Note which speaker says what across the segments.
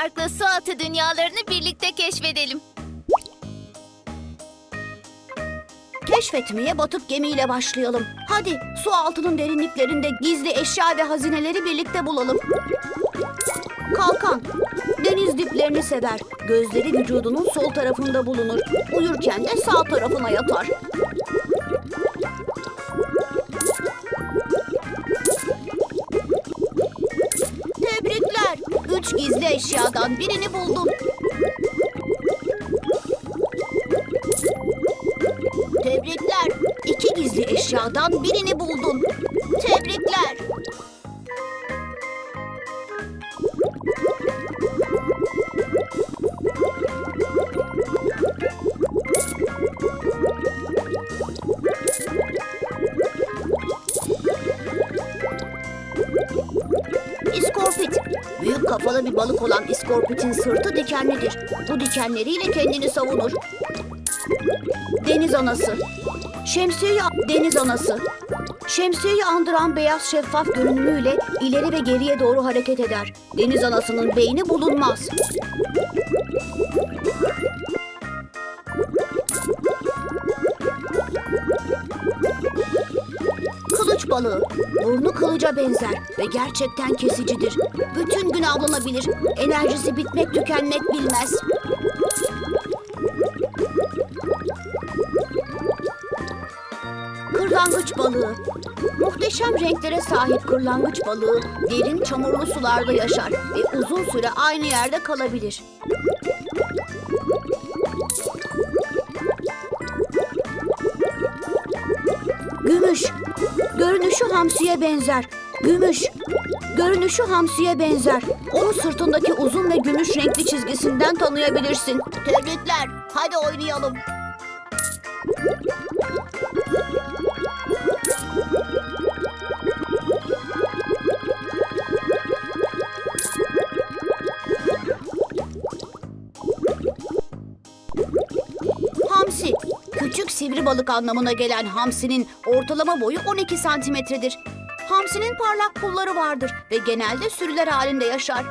Speaker 1: farklı su altı dünyalarını birlikte keşfedelim.
Speaker 2: Keşfetmeye batık gemiyle başlayalım. Hadi su altının derinliklerinde gizli eşya ve hazineleri birlikte bulalım. Kalkan. Deniz diplerini sever. Gözleri vücudunun sol tarafında bulunur. Uyurken de sağ tarafına yatar. Üç gizli eşyadan birini buldun. Tebrikler. İki gizli eşyadan birini buldun. Kafalı bir balık olan iskorpitin sırtı dikenlidir. Bu dikenleriyle kendini savunur. Deniz anası. Şemsiyeyi deniz anası. Şemsiyeyi andıran beyaz şeffaf görünümüyle ileri ve geriye doğru hareket eder. Deniz anasının beyni bulunmaz. Kılıç balığı. Burnu kılıca benzer ve gerçekten kesicidir. Bütün gün avlanabilir. Enerjisi bitmek tükenmek bilmez. Kırlangıç balığı. Muhteşem renklere sahip kırlangıç balığı derin çamurlu sularda yaşar ve uzun süre aynı yerde kalabilir. Görünüşü hamsiye benzer. Gümüş. Görünüşü hamsiye benzer. Onu sırtındaki uzun ve gümüş renkli çizgisinden tanıyabilirsin. Tebrikler. Hadi oynayalım. Sivri balık anlamına gelen hamsinin ortalama boyu 12 santimetredir. Hamsinin parlak pulları vardır ve genelde sürüler halinde yaşar.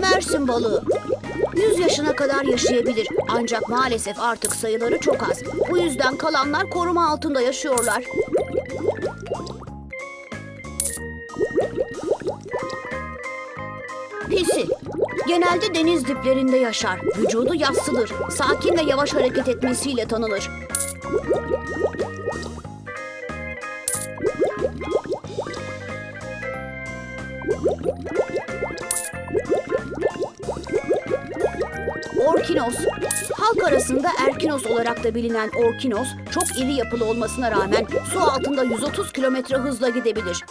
Speaker 2: Mersin balığı. 100 yaşına kadar yaşayabilir ancak maalesef artık sayıları çok az. Bu yüzden kalanlar koruma altında yaşıyorlar. Pisi. Genelde deniz diplerinde yaşar. Vücudu yassıdır. Sakin ve yavaş hareket etmesiyle tanınır. Orkinos. Halk arasında Erkinos olarak da bilinen Orkinos, çok iri yapılı olmasına rağmen su altında 130 kilometre hızla gidebilir.